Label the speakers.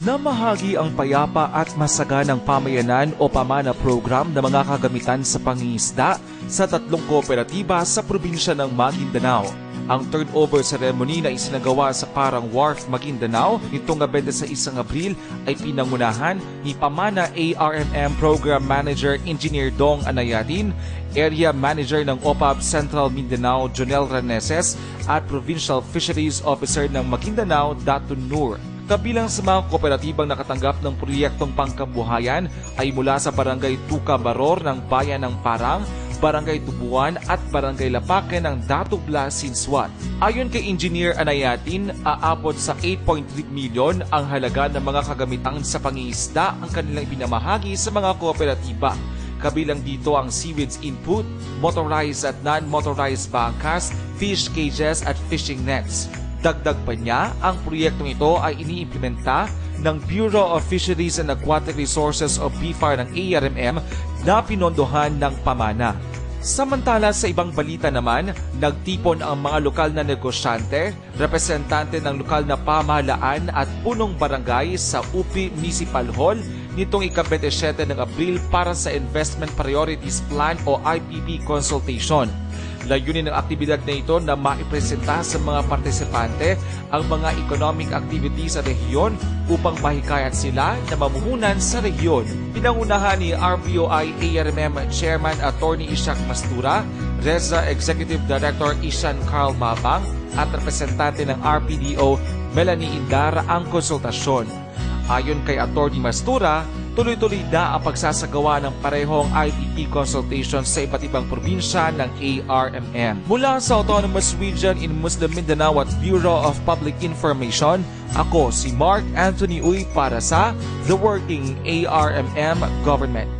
Speaker 1: Namahagi ang payapa at masaganang pamayanan o pamana program ng mga kagamitan sa pangingisda sa tatlong kooperatiba sa probinsya ng Maguindanao. Ang turnover ceremony na isinagawa sa Parang Wharf, Maguindanao nitong 26 Abril ay pinangunahan ni Pamana ARMM Program Manager Engineer Dong Anayatin, Area Manager ng OPAB Central Mindanao Jonel Reneses at Provincial Fisheries Officer ng Maguindanao Datu Nur. Kabilang sa mga kooperatibang nakatanggap ng proyektong pangkabuhayan ay mula sa Barangay Tuca Baror ng Bayan ng Parang, Barangay Tubuan at Barangay Lapake ng Datubla, Sinswat. Ayon kay Engineer Anayatin, aabot sa 8.3 milyon ang halaga ng mga kagamitan sa pangingisda ang kanilang ibinamahagi sa mga kooperatiba. Kabilang dito ang seaweeds input, motorized at non-motorized bangkas, fish cages at fishing nets. Dagdag pa niya, ang proyektong ito ay iniimplementa ng Bureau of Fisheries and Aquatic Resources o BFAR ng ARMM na pinondohan ng pamana. Samantala sa ibang balita naman, nagtipon ang mga lokal na negosyante, representante ng lokal na pamahalaan at punong barangay sa UPI Municipal Hall nitong ika-27 ng Abril para sa Investment Priorities Plan o IPP consultation. Layunin ng aktibidad na ito na maipresenta sa mga partisipante ang mga economic activities sa rehiyon upang mahikayat sila na mamuhunan sa rehiyon. Pinangunahan ni RBOI ARMM Chairman Attorney Ishak Mastura, Reza Executive Director Ishan Carl Mabang at representante ng RPDO Melanie Indara ang konsultasyon. Ayon kay Attorney Mastura, tuloy-tuloy na ang pagsasagawa ng parehong IPP consultation sa iba't ibang probinsya ng ARMM. Mula sa Autonomous Region in Muslim Mindanao at Bureau of Public Information, ako si Mark Anthony Uy para sa The Working ARMM Government.